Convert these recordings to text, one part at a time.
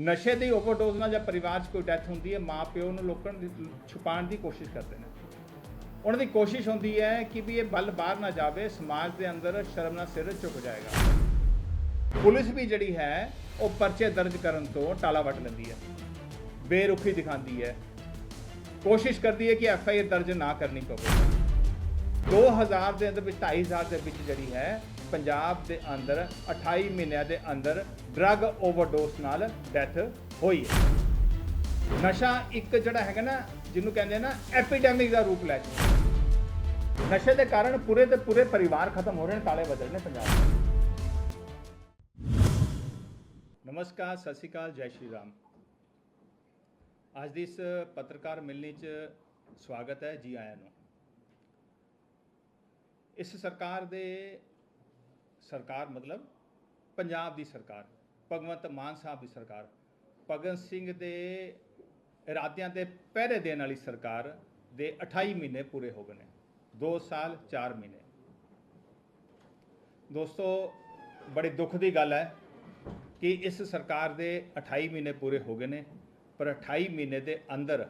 ਨਸ਼ੇ ਦੀ ਓਵਰਡੋਜ਼ ਨਾਲ ਜਾਂ ਪਰਿਵਾਰ 'ਚ ਕੋਈ ਡੈਥ ਹੁੰਦੀ ਹੈ, ਮਾਂ ਪਿਓ ਨੂੰ ਲੋਕਾਂ ਦੀ ਛੁਪਾਉਣ ਦੀ ਕੋਸ਼ਿਸ਼ ਕਰਦੇ ਨੇ। ਉਹਨਾਂ ਦੀ ਕੋਸ਼ਿਸ਼ ਹੁੰਦੀ ਹੈ ਕਿ ਵੀ ਇਹ ਬਲ ਬਾਹਰ ਨਾ ਜਾਵੇ, ਸਮਾਜ ਦੇ ਅੰਦਰ ਸ਼ਰਮ ਨਾਲ ਸਿਰ ਝੁਕ ਜਾਏਗਾ। ਪੁਲਿਸ ਵੀ ਜਿਹੜੀ ਹੈ, ਉਹ ਪਰਚੇ ਦਰਜ ਕਰਨ ਤੋਂ ਟਾਲਾ ਵੱਟ ਲੈਂਦੀ ਹੈ। ਬੇਰੁਖੀ ਦਿਖਾਉਂਦੀ ਹੈ। ਕੋਸ਼ਿਸ਼ ਕਰਦੀ ਹੈ ਕਿ ਐਫ ਆਈ ਆਰ ਦਰਜ ਨਾ ਕਰਨੀ ਪਵੇ। 2000 ਦੇ ਅੰਦਰ ਵਿੱਚ 2500 ਦੇ ਵਿੱਚ ਜਿਹੜੀ ਹੈ ਪੰਜਾਬ ਦੇ ਅੰਦਰ 28 ਮਹੀਨਿਆਂ ਦੇ ਅੰਦਰ ਡਰੱਗ ਓਵਰਡੋਸ ਨਾਲ ਡੈਥ ਹੋਈ ਹੈ। ਨਸ਼ਾ ਇੱਕ ਜਿਹੜਾ ਹੈਗਾ ਨਾ, ਜਿਹਨੂੰ ਕਹਿੰਦੇ ਨਾ ਐਪੀਡੈਮਿਕ ਦਾ ਰੂਪ ਲੈ ਚੁੱਕਾ ਨਸ਼ੇ ਦੇ ਕਾਰਨ ਪੂਰੇ ਤੇ ਪੂਰੇ ਪਰਿਵਾਰ ਖਤਮ ਹੋ ਰਹੇ ਨੇ, ਤਾਲੇ ਵੱਜ ਨੇ ਪੰਜਾਬ ਨਮਸਕਾਰ, ਸਤਿ ਸ਼੍ਰੀ ਅਕਾਲ, ਜੈ ਸ਼੍ਰੀ ਰਾਮ। ਅੱਜ ਦੀ ਇਸ ਪੱਤਰਕਾਰ ਮਿਲਣੀ 'ਚ ਸਵਾਗਤ ਹੈ ਜੀ ਆਇਆਂ ਨੂੰ। ਇਸ ਸਰਕਾਰ ਦੇ ਸਰਕਾਰ ਮਤਲਬ ਪੰਜਾਬ ਦੀ ਸਰਕਾਰ, ਭਗਵੰਤ ਮਾਨ ਸਾਹਿਬ ਦੀ ਸਰਕਾਰ ਭਗਤ ਸਿੰਘ ਦੇ ਇਰਾਦਿਆਂ ਤੇ ਪਹਿਰੇ ਦੇਣ ਵਾਲੀ ਸਰਕਾਰ ਦੇ 28 ਮਹੀਨੇ ਪੂਰੇ ਹੋ ਗਏ ਨੇ। 2 ਸਾਲ 4 ਮਹੀਨੇ। ਦੋਸਤੋ, ਬੜੇ ਦੁੱਖ ਦੀ ਗੱਲ ਹੈ ਕਿ ਇਸ ਸਰਕਾਰ ਦੇ 28 ਮਹੀਨੇ ਪੂਰੇ ਹੋ ਗਏ ਨੇ, ਪਰ 28 ਮਹੀਨੇ ਦੇ ਅੰਦਰ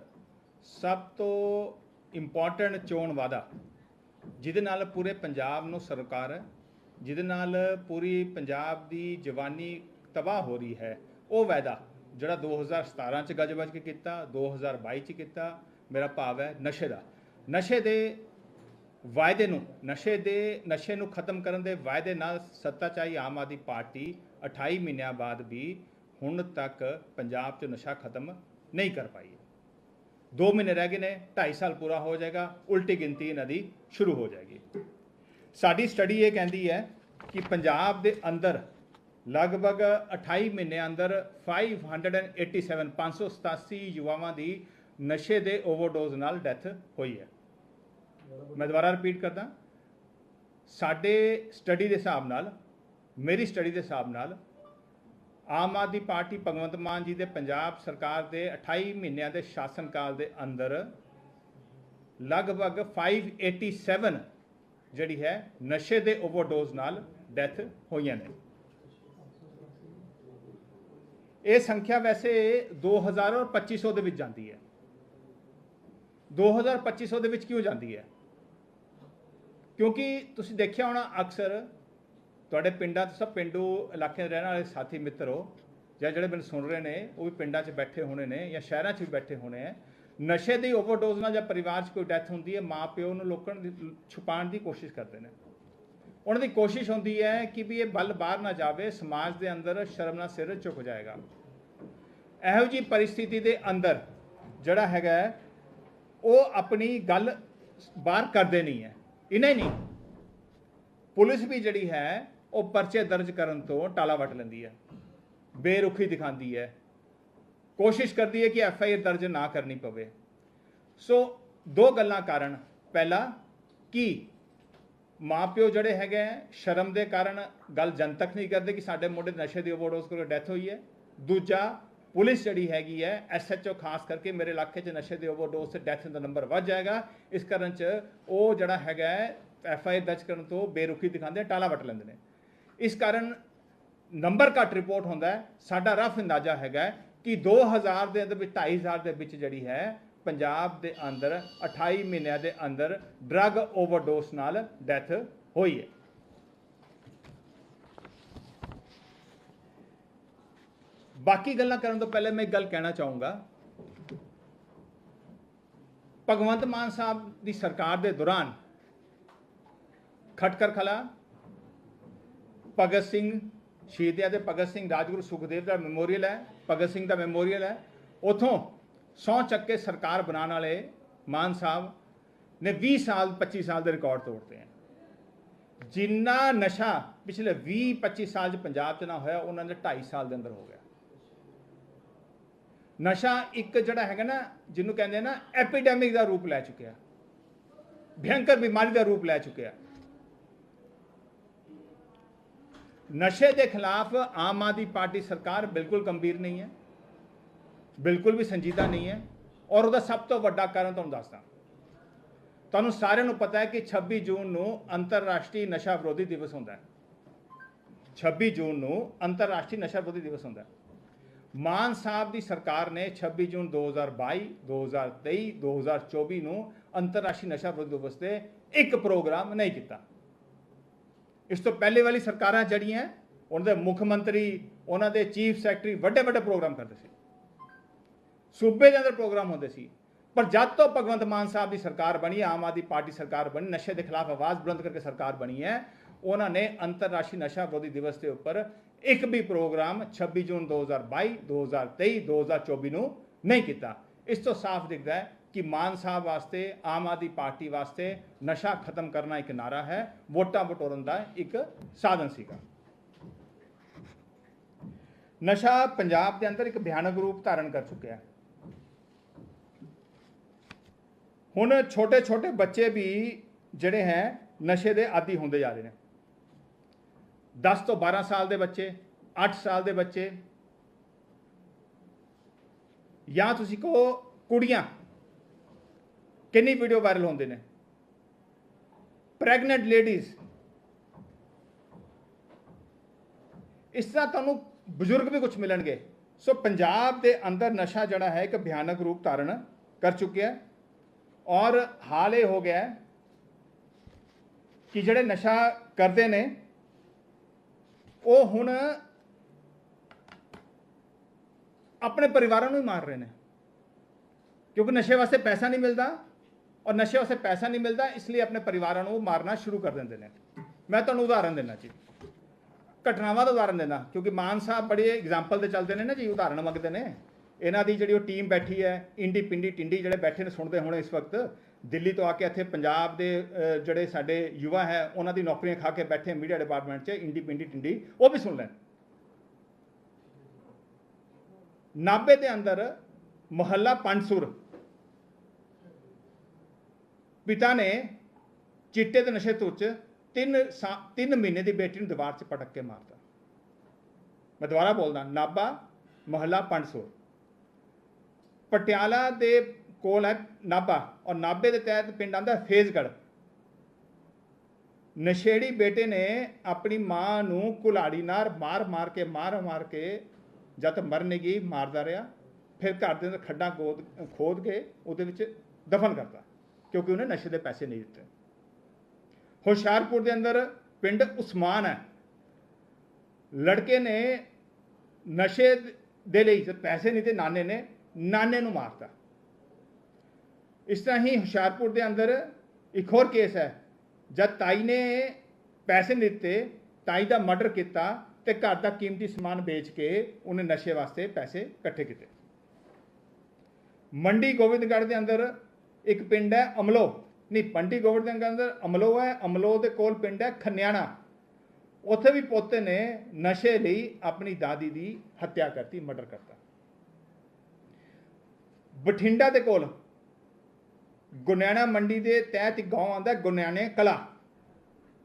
ਸਭ ਤੋਂ ਇੰਪੋਰਟੈਂਟ ਚੋਣ ਵਾਦਾ ਜਿਹਦੇ ਨਾਲ ਪੂਰੇ ਪੰਜਾਬ ਨੂੰ ਸਰਕਾਰ ਜਿਹਦੇ ਨਾਲ ਪੂਰੀ ਪੰਜਾਬ ਦੀ ਜਵਾਨੀ ਤਬਾਹ ਹੋ ਰਹੀ ਹੈ। ਉਹ ਵਾਅਦਾ ਜਿਹੜਾ 2017 ਚ ਗੱਜ-ਵੱਜ ਕੇ ਕੀਤਾ 2022 ਚ ਕੀਤਾ, ਮੇਰਾ ਭਾਵ ਹੈ ਨਸ਼ੇ ਦਾ। ਨਸ਼ੇ ਦੇ ਵਾਅਦੇ ਨੂੰ, ਨਸ਼ੇ ਦੇ, ਨਸ਼ੇ ਨੂੰ ਖਤਮ ਕਰਨ ਦੇ ਵਾਅਦੇ ਨਾਲ ਸੱਤਾ ਚਾਹੀ ਆਮ ਆਦਮੀ ਪਾਰਟੀ 28 ਮਹੀਨਿਆਂ ਬਾਅਦ ਵੀ ਹੁਣ ਤੱਕ ਪੰਜਾਬ 'ਚ ਨਸ਼ਾ ਖਤਮ ਨਹੀਂ ਕਰ ਪਾਈ ਹੈ। 2 ਮਹੀਨੇ ਰਹਿ ਗਏ ਨੇ 2.5 ਸਾਲ ਪੂਰਾ ਹੋ ਜਾਏਗਾ, ਉਲਟੀ ਗਿਣਤੀ ਇਹਨਾਂ ਦੀ ਸ਼ੁਰੂ ਹੋ ਜਾਏਗੀ। ਸਾਡੀ ਸਟੱਡੀ ਇਹ ਕਹਿੰਦੀ ਹੈ ਕਿ ਪੰਜਾਬ ਦੇ ਅੰਦਰ ਲਗਭਗ 28 ਮਹੀਨੇ ਅੰਦਰ 587 587 ਯੁਵਾਵਾਂ ਦੀ ਨਸ਼ੇ ਦੇ ਓਵਰਡੋਜ਼ ਨਾਲ ਡੈਥ ਹੋਈ ਹੈ। ਮੈਂ ਦੁਬਾਰਾ ਰਿਪੀਟ ਕਰਦਾ। ਸਾਡੇ ਸਟੱਡੀ ਦੇ ਹਿਸਾਬ ਨਾਲ, ਮੇਰੀ ਸਟੱਡੀ ਦੇ ਹਿਸਾਬ ਨਾਲ, ਆਮ ਆਦਮੀ ਪਾਰਟੀ ਭਗਵੰਤ ਮਾਨ ਜੀ ਦੇ ਪੰਜਾਬ ਸਰਕਾਰ ਦੇ 28 ਮਹੀਨਿਆਂ ਦੇ ਸ਼ਾਸਨਕਾਲ ਦੇ ਅੰਦਰ ਲਗਭਗ 587 ਜਿਹੜੀ ਹੈ, ਨਸ਼ੇ ਦੇ ਓਵਰਡੋਜ਼ ਨਾਲ ਡੈਥ ਹੋਈਆਂ ਨੇ। ਇਹ ਸੰਖਿਆ ਵੈਸੇ 2000 ਔਰ 2500 ਦੇ ਵਿੱਚ ਜਾਂਦੀ ਹੈ। 2000 2500 ਦੇ ਵਿੱਚ ਕਿਉਂ ਜਾਂਦੀ ਹੈ? ਕਿਉਂਕਿ ਤੁਸੀਂ ਦੇਖਿਆ ਹੋਣਾ, ਅਕਸਰ ਤੁਹਾਡੇ ਪਿੰਡਾਂ 'ਚ ਸਭ ਪਿੰਡੂ ਇਲਾਕੇ ਦੇ ਰਹਿਣ ਵਾਲੇ ਸਾਥੀ ਮਿੱਤਰ ਹੋ ਜਾਂ ਜਿਹੜੇ ਮੈਨੂੰ ਸੁਣ ਰਹੇ ਨੇ, ਉਹ ਵੀ ਪਿੰਡਾਂ 'ਚ ਬੈਠੇ ਹੋਣੇ ਨੇ ਜਾਂ ਸ਼ਹਿਰਾਂ 'ਚ ਵੀ ਬੈਠੇ ਹੋਣੇ ਆ ਨਸ਼ੇ ਦੀ ਓਵਰਡੋਜ਼ ਨਾਲ ਜਾਂ ਪਰਿਵਾਰ 'ਚ ਕੋਈ ਡੈਥ ਹੁੰਦੀ ਹੈ, ਮਾਂ ਪਿਓ ਨੂੰ ਲੋਕਾਂ ਦੀ ਛੁਪਾਉਣ ਦੀ ਕੋਸ਼ਿਸ਼ ਕਰਦੇ ਨੇ। ਉਹਨਾਂ ਦੀ ਕੋਸ਼ਿਸ਼ ਹੁੰਦੀ ਹੈ ਕਿ ਵੀ ਇਹ ਬਲ ਬਾਹਰ ਨਾ ਜਾਵੇ, ਸਮਾਜ ਦੇ ਅੰਦਰ ਸ਼ਰਮ ਨਾਲ ਸਿਰ ਝੁਕ ਜਾਏਗਾ। ਇਹੋ ਜੀ ਪਰਿਸਥਿਤੀ ਦੇ ਅੰਦਰ ਜਿਹੜਾ ਹੈਗਾ ਉਹ ਆਪਣੀ ਗੱਲ ਬਾਹਰ ਕਰਦੇ ਨਹੀਂ ਹੈ। ਇਨਾ ਹੀ ਨਹੀਂ। ਪੁਲਿਸ ਵੀ ਜਿਹੜੀ ਹੈ, ਉਹ ਪਰਚੇ ਦਰਜ ਕਰਨ ਤੋਂ ਟਾਲਾ ਵੱਟ ਲੈਂਦੀ ਹੈ। ਬੇਰੁਖੀ ਦਿਖਾਉਂਦੀ ਹੈ। ਕੋਸ਼ਿਸ਼ ਕਰਦੀ ਹੈ ਕਿ ਐਫ ਆਈ ਆਰ ਦਰਜ ਨਾ ਕਰਨੀ ਪਵੇ। ਸੋ ਦੋ ਗੱਲਾਂ ਕਾਰਨ। ਪਹਿਲਾ ਕਿ ਮਾਪਿਓ ਜਿਹੜੇ ਹੈਗੇ ਹੈ, ਸ਼ਰਮ ਦੇ ਕਾਰਨ ਗੱਲ ਜਨਤਕ ਨਹੀਂ ਕਰਦੇ ਕਿ ਸਾਡੇ ਮੁੰਡੇ ਨਸ਼ੇ ਦੀ ਓਵਰਡੋਜ਼ ਕਰਕੇ ਡੈਥ ਹੋਈ ਹੈ? ਦੂਜਾ ਪੁਲਿਸ ਜਿਹੜੀ ਹੈਗੀ ਹੈ ਐਸਐਚਓ ਖਾਸ ਕਰਕੇ ਮੇਰੇ ਇਲਾਕੇ 'ਚ ਨਸ਼ੇ ਦੇ ਓਵਰਡੋਜ਼ ਤੇ ਡੈਥ ਦਾ ਨੰਬਰ ਵੱਧ ਜਾਏਗਾ। ਇਸ ਕਾਰਨ 'ਚ ਉਹ ਜਿਹੜਾ ਹੈਗਾ ਐਫ ਆਈ ਆਰ ਦਰਜ ਕਰਨ ਤੋਂ ਬੇਰੁਖੀ ਦਿਖਾਉਂਦੇ ਆ, ਟਾਲਾ ਵੱਟ ਲੈਂਦੇ ਨੇ। ਇਸ ਕਾਰਨ ਨੰਬਰ ਘੱਟ ਰਿਪੋਰਟ ਹੁੰਦਾ ਸਾਡਾ ਰਫ ਅੰਦਾਜ਼ਾ ਹੈਗਾ ਕਿ 2000 ਦੇ ਅੰਦਰ ਵਿੱਚ 2500 ਦੇ ਵਿੱਚ ਜਿਹੜੀ ਹੈ, ਪੰਜਾਬ ਦੇ ਅੰਦਰ 28 ਮਹੀਨਿਆਂ ਦੇ ਅੰਦਰ ਡਰੱਗ ਓਵਰਡੋਸ ਨਾਲ ਡੈਥ ਹੋਈ ਹੈ। ਬਾਕੀ ਗੱਲਾਂ ਕਰਨ ਤੋਂ ਪਹਿਲੇ ਮੈਂ ਇੱਕ ਗੱਲ ਕਹਿਣਾ ਚਾਹੂੰਗਾ। ਭਗਵੰਤ ਮਾਨ ਸਾਹਿਬ ਦੀ ਸਰਕਾਰ ਦੇ ਦੌਰਾਨ ਖਟਕਰ ਖਲਾ, ਭਗਤ ਸਿੰਘ ਸ਼ਹੀਦਿਆਂ ਦੇ ਭਗਤ ਸਿੰਘ ਰਾਜਗੁਰੂ ਸੁਖਦੇਵ ਦਾ ਮੈਮੋਰੀਅਲ ਹੈ, ਭਗਤ ਸਿੰਘ ਦਾ ਮੈਮੋਰੀਅਲ ਹੈ। ਉਥੋਂ ਸੌ ਚੱਕੇ ਸਰਕਾਰ ਬਣਾਉਣ ਵਾਲੇ ਮਾਨ ਸਾਹਿਬ ਨੇ 20 ਸਾਲ 25 ਸਾਲ ਦੇ ਰਿਕਾਰਡ ਤੋੜਦੇ ਹਨ। ਜਿੰਨਾ ਨਸ਼ਾ ਪਿਛਲੇ 20 25 ਸਾਲ 'ਚ ਪੰਜਾਬ 'ਚ ਨਾ ਹੋਇਆ, ਉਹਨਾਂ ਦੇ 2.5 ਸਾਲ ਦੇ ਅੰਦਰ ਹੋ ਗਿਆ। ਨਸ਼ਾ ਇੱਕ ਜਿਹੜਾ ਹੈਗਾ ਨਾ, ਜਿਹਨੂੰ ਕਹਿੰਦੇ ਨਾ, ਐਪੀਡੈਮਿਕ ਦਾ ਰੂਪ ਲੈ ਚੁੱਕਿਆ। ਭਿਆਨਕ ਬਿਮਾਰੀ ਦਾ ਰੂਪ ਲੈ ਚੁੱਕਿਆ। ਨਸ਼ੇ ਦੇ ਖਿਲਾਫ ਆਮ ਆਦਮੀ ਪਾਰਟੀ ਸਰਕਾਰ ਬਿਲਕੁਲ ਗੰਭੀਰ ਨਹੀਂ ਹੈ, ਬਿਲਕੁਲ ਵੀ ਸੰਜੀਦਾ ਨਹੀਂ ਹੈ ਔਰ ਉਹਦਾ ਸਭ ਤੋਂ ਵੱਡਾ ਕਾਰਨ ਤੁਹਾਨੂੰ ਦੱਸਦਾ। ਤੁਹਾਨੂੰ ਸਾਰਿਆਂ ਨੂੰ ਪਤਾ ਹੈ ਕਿ 26 ਜੂਨ ਨੂੰ ਅੰਤਰਰਾਸ਼ਟਰੀ ਨਸ਼ਾ ਵਿਰੋਧੀ ਦਿਵਸ ਹੁੰਦਾ ਹੈ। 26 ਜੂਨ ਨੂੰ ਅੰਤਰਰਾਸ਼ਟਰੀ ਨਸ਼ਾ ਵਿਰੋਧੀ ਦਿਵਸ ਹੁੰਦਾ ਹੈ। ਮਾਨ ਸਾਹਿਬ ਦੀ ਸਰਕਾਰ ਨੇ 26 ਜੂਨ 2022 2023 2024 ਨੂੰ ਅੰਤਰਰਾਸ਼ਟਰੀ ਨਸ਼ਾ ਵਿਰੋਧੀ ਦਿਵਸ ਤੇ ਇੱਕ ਪ੍ਰੋਗਰਾਮ ਨਹੀਂ ਕੀਤਾ। ਇਸ ਤੋਂ ਪਹਿਲੇ ਵਾਲੀ ਸਰਕਾਰਾਂ ਜਿਹੜੀਆਂ, ਉਹਨਾਂ ਦੇ ਮੁੱਖ ਮੰਤਰੀ, ਉਹਨਾਂ ਦੇ ਚੀਫ ਸੈਕਟਰੀ ਵੱਡੇ ਵੱਡੇ ਪ੍ਰੋਗਰਾਮ ਕਰਦੇ ਸੀ। ਸੂਬੇ ਦੇ ਅੰਦਰ ਪ੍ਰੋਗਰਾਮ ਹੁੰਦੇ ਸੀ। ਪਰ ਜਦ ਤੋਂ ਭਗਵੰਤ ਮਾਨ ਸਾਹਿਬ ਦੀ ਸਰਕਾਰ ਬਣੀ, ਆਮ ਆਦਮੀ ਪਾਰਟੀ ਸਰਕਾਰ ਬਣੀ, ਨਸ਼ੇ ਦੇ ਖਿਲਾਫ ਆਵਾਜ਼ ਬੁਲੰਦ ਕਰਕੇ ਸਰਕਾਰ ਬਣੀ ਹੈ, ਉਹਨਾਂ ਨੇ ਅੰਤਰਰਾਸ਼ਟਰੀ ਨਸ਼ਾ ਵਿਰੋਧੀ ਦਿਵਸ ਦੇ ਉੱਪਰ ਇੱਕ ਵੀ ਪ੍ਰੋਗਰਾਮ 26 ਜੂਨ 2022 2023 2024 ਨੂੰ ਨਹੀਂ ਕੀਤਾ। ਇਸ ਤੋਂ ਸਾਫ਼ ਦਿਖਦਾ ਹੈ ਕਿ ਮਾਨ ਸਾਹਿਬ ਵਾਸਤੇ ਆਮ ਆਦਮੀ ਪਾਰਟੀ ਵਾਸਤੇ ਨਸ਼ਾ ਖਤਮ ਕਰਨਾ ਇੱਕ ਨਾਰਾ ਹੈ ਵੋਟਾਂ ਬਟੋਰਨ ਦਾ ਇੱਕ ਸਾਧਨ ਸੀਗਾ ਨਸ਼ਾ ਪੰਜਾਬ ਦੇ ਅੰਦਰ ਇੱਕ ਭਿਆਨਕ ਰੂਪ ਧਾਰਨ ਕਰ ਚੁੱਕਿਆ ਹੈ ਹੁਣ ਛੋਟੇ ਛੋਟੇ ਬੱਚੇ ਵੀ ਜਿਹੜੇ ਹੈ ਨਸ਼ੇ ਦੇ ਆਦੀ ਹੁੰਦੇ ਜਾ ਰਹੇ ਨੇ 10 ਤੋਂ 12 ਸਾਲ ਦੇ ਬੱਚੇ 8 ਸਾਲ ਦੇ ਬੱਚੇ ਜਾਂ ਤੁਸੀਂ ਕਹੋ ਕੁੜੀਆਂ ਕਿੰਨੀ ਵੀਡੀਓ ਵਾਇਰਲ ਹੁੰਦੇ ਨੇ? ਪ੍ਰੈਗਨੈਂਟ ਲੇਡੀਜ਼ ਇਸ ਤਰ੍ਹਾਂ ਤੁਹਾਨੂੰ ਬਜ਼ੁਰਗ ਵੀ ਕੁਝ ਮਿਲਣਗੇ। ਸੋ ਪੰਜਾਬ ਦੇ ਅੰਦਰ ਨਸ਼ਾ ਜਿਹੜਾ ਹੈ ਇੱਕ ਭਿਆਨਕ ਰੂਪ ਧਾਰਨ ਕਰ ਚੁੱਕਿਆ ਹੈ। ਔਰ ਹਾਲ ਇਹ ਹੋ ਗਿਆ ਕਿ ਜਿਹੜੇ ਨਸ਼ਾ ਕਰਦੇ ਨੇ, ਉਹ ਹੁਣ ਆਪਣੇ ਪਰਿਵਾਰਾਂ ਨੂੰ ਹੀ ਮਾਰ ਰਹੇ ਨੇ। ਕਿਉਂਕਿ ਨਸ਼ੇ ਵਾਸਤੇ ਪੈਸਾ ਨਹੀਂ ਮਿਲਦਾ ਔਰ ਨਸ਼ੇ ਵਾਸਤੇ ਪੈਸਾ ਨਹੀਂ ਮਿਲਦਾ, ਇਸ ਲਈ ਆਪਣੇ ਪਰਿਵਾਰਾਂ ਨੂੰ ਮਾਰਨਾ ਸ਼ੁਰੂ ਕਰ ਦਿੰਦੇ ਨੇ। ਮੈਂ ਤੁਹਾਨੂੰ ਉਦਾਹਰਨ ਦੇਣਾ ਜੀ। ਘਟਨਾਵਾਂ ਦਾ ਉਦਾਹਰਨ ਦੇਣਾ ਕਿਉਂਕਿ ਮਾਨ ਸਾਹਿਬ ਬੜੇ ਐਗਜ਼ਾਮਪਲ ਦੇ ਚੱਲਦੇ ਨੇ ਨਾ ਜੀ, ਉਦਾਹਰਨ ਮੰਗਦੇ ਨੇ। ਇਹਨਾਂ ਦੀ ਜਿਹੜੀ ਉਹ ਟੀਮ ਬੈਠੀ ਹੈ, ਇੰਡੀ ਪਿੰਡੀ ਟਿੰਡੀ ਜਿਹੜੇ ਬੈਠੇ ਨੇ ਸੁਣਦੇ ਹੋਣੇ ਇਸ ਵਕਤ, ਦਿੱਲੀ ਤੋਂ ਆ ਕੇ ਇੱਥੇ ਪੰਜਾਬ ਦੇ ਜਿਹੜੇ ਸਾਡੇ ਯੁਵਾ ਹੈ, ਉਹਨਾਂ ਦੀ ਨੌਕਰੀਆਂ ਖਾ ਕੇ ਬੈਠੇ ਮੀਡੀਆ ਡਿਪਾਰਟਮੈਂਟ 'ਚ, ਇੰਡੀ ਪਿੰਡੀ ਟਿੰਡੀ, ਉਹ ਵੀ ਸੁਣ ਲੈਣ। ਨਾਬੇ ਦੇ ਅੰਦਰ ਮੁਹੱਲਾ ਪੰਜਸੁਰ ਪਿਤਾ ਨੇ ਚਿੱਟੇ ਦੇ ਨਸ਼ੇ ਤੋਂ ਚ ਤਿੰਨ ਸਾ- ਤਿੰਨ ਮਹੀਨੇ ਦੀ ਬੇਟੀ ਨੂੰ ਦੀਵਾਰ 'ਚ ਪਟਕ ਕੇ ਮਾਰਤਾ। ਮੈਂ ਦੁਬਾਰਾ ਬੋਲਦਾ ਨਾਬਾ ਮੁਹੱਲਾ ਪੰਜਸੁਰ ਪਟਿਆਲਾ ਦੇ ਕੋਲ ਹੈ ਨਾਬਾ ਔਰ ਨਾਬੇ ਦੇ ਤਹਿਤ ਪਿੰਡ ਆਂਦਾ ਫੇਜ਼ਗੜ ਨਸ਼ੇੜੀ ਬੇਟੇ ਨੇ ਆਪਣੀ ਮਾਂ ਨੂੰ ਕੁਲਾੜੀ ਨਾਲ ਮਾਰ ਮਾਰ ਕੇ, ਮਾਰ ਮਾਰ ਕੇ ਜਦ ਤੱਕ ਮਾਰਦਾ ਰਿਹਾ, ਫਿਰ ਘਰ ਦੇ ਅੰਦਰ ਖੱਡਾ ਖੋਦ ਖੋਦ ਕੇ ਉਹਦੇ ਵਿੱਚ ਦਫਨ ਕਰਤਾ। ਕਿਉਂਕਿ ਉਹਨੇ ਨਸ਼ੇ ਦੇ ਪੈਸੇ ਨਹੀਂ ਦਿੱਤੇ। ਹੁਸ਼ਿਆਰਪੁਰ ਦੇ ਅੰਦਰ ਪਿੰਡ ਉਸਮਾਨ ਹੈ। ਲੜਕੇ ਨੇ ਨਸ਼ੇ ਦੇ ਲਈ ਪੈਸੇ ਨਹੀਂ ਤੇ ਨਾਨੇ ਨੇ ਨਾਨੇ ਨੂੰ ਮਾਰਤਾ। ਇਸ ਤਰ੍ਹਾਂ ਹੀ ਹੁਸ਼ਿਆਰਪੁਰ ਦੇ ਅੰਦਰ ਇੱਕ ਹੋਰ ਕੇਸ ਹੈ। ਜਦ ਤਾਈ ਨੇ ਪੈਸੇ ਨਹੀਂ ਦਿੱਤੇ, ਤਾਈ ਦਾ ਮਰਡਰ ਕੀਤਾ ਤੇ ਘਰ ਦਾ ਕੀਮਤੀ ਸਮਾਨ ਵੇਚ ਕੇ ਉਹਨੇ ਨਸ਼ੇ ਵਾਸਤੇ ਪੈਸੇ ਇਕੱਠੇ ਕੀਤੇ। ਮੰਡੀ ਗੋਬਿੰਦਗੜ੍ਹ ਦੇ ਅੰਦਰ ਇੱਕ ਪਿੰਡ ਹੈ ਅਮਲੋ। ਨਹੀਂ, ਪੰਡੀ ਗੋਬਿੰਦਗੜ੍ਹ ਦੇ ਅੰਦਰ ਅਮਲੋ ਹੈ। ਅਮਲੋ ਦੇ ਕੋਲ ਪਿੰਡ ਹੈ ਖਨਿਆਣਾ। ਉੱਥੇ ਵੀ ਪੋਤੇ ਨੇ ਨਸ਼ੇ ਲਈ ਆਪਣੀ ਦਾਦੀ ਦੀ ਹੱਤਿਆ ਕਰਤੀ, ਮਰਡਰ ਕਰਤਾ। ਬਠਿੰਡਾ ਦੇ ਕੋਲ ਗੁਨਿਆਣਾ ਮੰਡੀ ਦੇ ਤਹਿਤ ਇੱਕ ਗਾਉਂ ਆਂਦਾ ਗੁਨਿਆਣੇ ਕਲਾ।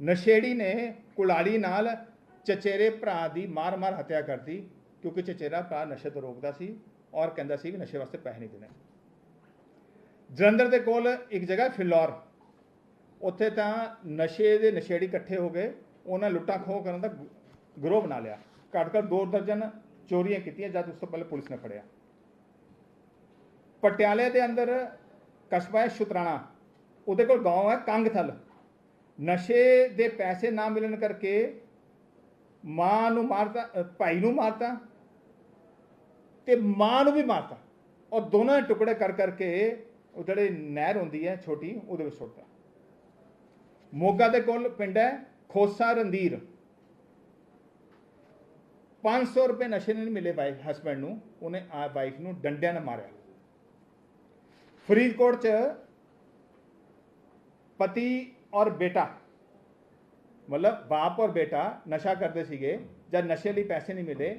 ਨਸ਼ੇੜੀ ਨੇ ਕੁਲਾੜੀ ਨਾਲ ਚਚੇਰੇ ਭਰਾ ਦੀ ਮਾਰ-ਮਾਰ ਹੱਤਿਆ ਕਰਤੀ, ਕਿਉਂਕਿ ਚਚੇਰਾ ਭਰਾ ਨਸ਼ੇ ਤੋਂ ਰੋਕਦਾ ਸੀ ਔਰ ਕਹਿੰਦਾ ਸੀ ਵੀ ਨਸ਼ੇ ਵਾਸਤੇ ਪੈਸੇ ਨਹੀਂ ਦੇਣੇ। ਜਲੰਧਰ ਦੇ ਕੋਲ ਇੱਕ ਜਗ੍ਹਾ ਫਿਲੌਰ ਉੱਥੇ ਤਾਂ ਨਸ਼ੇ ਦੇ ਨਸ਼ੇੜੀ ਇਕੱਠੇ ਹੋ ਗਏ ਉਹਨਾਂ ਲੁੱਟਾਂ ਖੋਹ ਕਰਨ ਦਾ ਗ- ਗਰੋਹ ਬਣਾ ਲਿਆ ਘੱਟ ਘੱਟ ਦੋ ਦਰਜਨ ਚੋਰੀਆਂ ਕੀਤੀਆਂ ਜਦ ਉਸ ਤੋਂ ਪਹਿਲੇ ਪੁਲਿਸ ਨੇ ਫੜਿਆ ਪਟਿਆਲੇ ਦੇ ਅੰਦਰ ਕਸਬਾ ਹੈ ਸ਼ੁਤਰਾਣਾ ਉਹਦੇ ਕੋਲ گاؤں ਹੈ ਕੰਗਥਲ ਨਸ਼ੇ ਦੇ ਪੈਸੇ ਨਾ ਮਿਲਣ ਕਰਕੇ ਮਾਂ ਨੂੰ ਮਾਰਤਾ ਅ, ਭਾਈ ਨੂੰ ਮਾਰਤਾ ਤੇ ਮਾਂ ਨੂੰ ਵੀ ਮਾਰਤਾ ਔਰ ਦੋਨਾਂ ਦੇ ਟੁਕੜੇ ਕਰ ਕਰਕੇ ਉਹ ਨਹਿਰ ਹੁੰਦੀ ਹੈ ਛੋਟੀ, ਉਹਦੇ ਵਿੱਚ ਸੁੱਟਤਾ ਮੋਗਾ ਦੇ ਕੋਲ ਪਿੰਡ ਹੈ ਖੋਸਾ ਰੰਦੀਰ 500 ਰੁਪਏ ਨਸ਼ੇ ਨਹੀਂ ਮਿਲੇ ਵਾਈਫ ਹਸਬੰਡ ਨੂੰ, ਉਹਨੇ ਆ ਵਾਈਫ ਨੂੰ ਡੰਡਿਆਂ ਨਾਲ ਮਾਰਿਆ। ਫਰੀਦਕੋਟ ਚ ਪਤੀ ਔਰ ਬੇਟਾ, ਮਤਲਬ ਬਾਪ ਔਰ ਬੇਟਾ ਨਸ਼ਾ ਕਰਦੇ ਸੀਗੇ ਜਦ ਨਸ਼ੇ ਲਈ ਪੈਸੇ ਨਹੀਂ ਮਿਲੇ,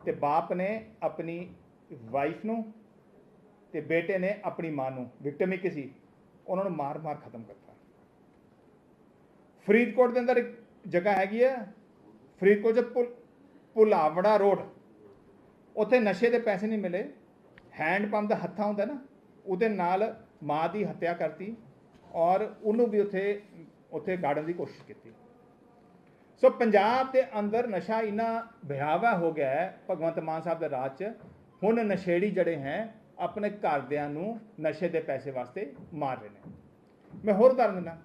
ਤੇ ਬਾਪ ਨੇ ਆਪਣੀ ਵਾਈਫ ਨੂੰ ਤੇ ਬੇਟੇ ਨੇ ਆਪਣੀ ਮਾਂ ਨੂੰ ਵਿਕਟਮ ਇੱਕ ਸੀ ਉਹਨਾਂ ਨੂੰ ਮਾਰ-ਮਾਰ ਖਤਮ ਕਰਤਾ। ਫਰੀਦਕੋਟ ਦੇ ਅੰਦਰ ਇੱਕ ਜਗ੍ਹਾ ਹੈਗੀ ਹੈ ਫਰੀਦਕੋਟ ਚ ਪੁਲ, ਪੁਲਾਵੜਾ ਰੋਡ। ਉੱਥੇ ਨਸ਼ੇ ਦੇ ਪੈਸੇ ਨਹੀਂ ਮਿਲੇ ਹੈਂਡ ਪੰਪ ਦਾ ਹੱਥਾ ਹੁੰਦਾ ਨਾ, ਉਹਦੇ ਨਾਲ ਮਾਂ ਦੀ ਹੱਤਿਆ ਕਰਤੀ ਔਰ ਉਹਨੂੰ ਵੀ ਉੱਥੇ ਉੱਥੇ ਗਾੜਨ ਦੀ ਕੋਸ਼ਿਸ਼ ਕੀਤੀ। ਸੋ ਪੰਜਾਬ ਦੇ ਅੰਦਰ ਨਸ਼ਾ ਇੰਨਾ ਭਿਆਵਾ ਹੋ ਗਿਆ ਹੈ, ਭਗਵੰਤ ਮਾਨ ਸਾਹਿਬ ਦੇ ਰਾਜ 'ਚ, ਹੁਣ ਨਸ਼ੇੜੀ ਜਿਹੜੇ ਹੈ ਆਪਣੇ ਘਰਦਿਆਂ ਨੂੰ ਨਸ਼ੇ ਦੇ ਪੈਸੇ ਵਾਸਤੇ ਮਾਰ ਰਹੇ ਨੇ। ਮੈਂ ਹੋਰ ਉਦਾਹਰਨ ਦਿੰਦਾ।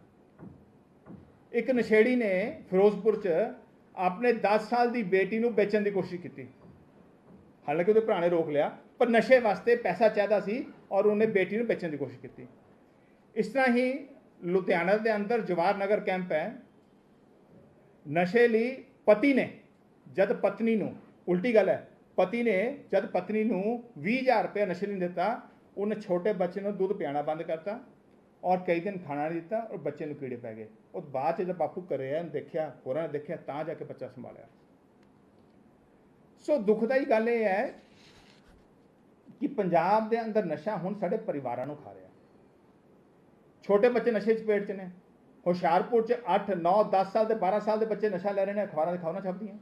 ਇੱਕ ਨਸ਼ੇੜੀ ਨੇ ਫਿਰੋਜ਼ਪੁਰ 'ਚ ਆਪਣੇ 10 ਸਾਲ ਦੀ ਬੇਟੀ ਨੂੰ ਵੇਚਣ ਦੀ ਕੋਸ਼ਿਸ਼ ਕੀਤੀ। ਹਾਲਾਂਕਿ ਉਹਦੇ ਭਰਾ ਨੇ ਰੋਕ ਲਿਆ, ਪਰ ਨਸ਼ੇ ਵਾਸਤੇ ਪੈਸਾ ਚਾਹੀਦਾ ਸੀ ਔਰ ਉਹਨੇ ਬੇਟੀ ਨੂੰ ਵੇਚਣ ਦੀ ਕੋਸ਼ਿਸ਼ ਕੀਤੀ। ਇਸ ਤਰ੍ਹਾਂ ਹੀ ਲੁਧਿਆਣਾ ਦੇ ਅੰਦਰ ਜਵਾਹਰ ਨਗਰ ਕੈਂਪ ਹੈ। ਨਸ਼ੇ ਲਈ ਪਤੀ ਨੇ, ਜਦ ਪਤਨੀ ਨੂੰ, ਉਲਟੀ ਗੱਲ ਹੈ ਪਤੀ ਨੇ ਜਦ ਪਤਨੀ ਨੂੰ 20000 ਰੁਪਏ ਨਸ਼ੇ ਨਹੀਂ ਦਿੱਤਾ, ਉਹਨੇ ਛੋਟੇ ਬੱਚੇ ਨੂੰ ਦੁੱਧ ਪਿਆਣਾ ਬੰਦ ਕਰਤਾ ਔਰ ਕਈ ਦਿਨ ਖਾਣਾ ਨਹੀਂ ਦਿੱਤਾ ਔਰ ਬੱਚੇ ਨੂੰ ਕੀੜੇ ਪੈ ਗਏ। ਉਹ ਬਾਅਦ ਚ ਜਦ ਬਾਪੂ ਘਰੇ ਆਇਆ ਦੇਖਿਆ, ਹੋਰਾਂ ਨੇ ਦੇਖਿਆ, ਤਾਂ ਜਾ ਕੇ ਬੱਚਾ ਸੰਭਾਲਿਆ। ਸੋ ਦੁਖਦਾਈ ਗੱਲ ਇਹ ਹੈ ਕਿ ਪੰਜਾਬ ਦੇ ਅੰਦਰ ਨਸ਼ਾ ਹੁਣ ਸਾਡੇ ਪਰਿਵਾਰਾਂ ਨੂੰ ਖਾ ਰਿਹਾ। ਛੋਟੇ ਬੱਚੇ ਨਸ਼ੇ 'ਚ ਪੇਟ 'ਚ ਨੇ। ਹੁਸ਼ਿਆਰਪੁਰ 'ਚ 8 9 10 ਸਾਲ ਦੇ 12 ਸਾਲ ਦੇ ਬੱਚੇ ਨਸ਼ਾ ਲੈ ਰਹੇ ਨੇ, ਅਖਬਾਰਾਂ ਦੇ ਖਬਰਾਂ ਛਪਦੀਆਂ।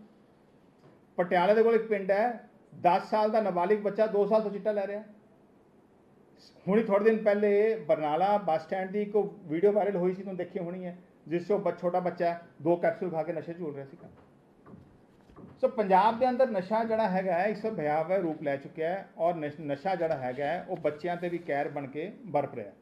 ਪਟਿਆਲੇ ਦੇ ਕੋਲ ਇੱਕ ਪਿੰਡ ਹੈ 10 ਸਾਲ ਦਾ ਨਾਬਾਲਿਗ ਬੱਚਾ 2 ਸਾਲ ਤੋਂ ਚਿੱਟਾ ਲੈ ਰਿਹਾ। ਹੁਣੀ ਥੋੜੇ ਦਿਨ ਪਹਿਲੇ ਬਰਨਾਲਾ ਬੱਸ ਸਟੈਂਡ ਦੀ ਇੱਕ ਵੀਡੀਓ ਵਾਇਰਲ ਹੋਈ ਸੀ, ਤੁਹਾਨੂੰ ਦੇਖੀ ਹੋਣੀ ਹੈ, ਜਿਸ 'ਚ ਬ- ਛੋਟਾ ਬੱਚਾ ਦੋ ਕੈਪਸੂਲ ਖਾ ਕੇ ਨਸ਼ੇ ਝੂਲ ਰਿਹਾ ਸੀਗਾ। ਸੋ ਪੰਜਾਬ ਦੇ ਅੰਦਰ ਨਸ਼ਾ ਜਿਹੜਾ ਹੈਗਾ ਹੈ ਇਸ ਭਿਆਵਹ ਰੂਪ ਲੈ ਚੁੱਕਿਆ ਹੈ ਔਰ ਨਸ਼- ਨਸ਼ਾ ਜਿਹੜਾ ਹੈਗਾ ਹੈ, ਉਹ ਬੱਚਿਆਂ ਤੇ ਵੀ ਕਹਿਰ ਬਣ ਕੇ ਵਰਪ ਰਿਹਾ ਹੈ।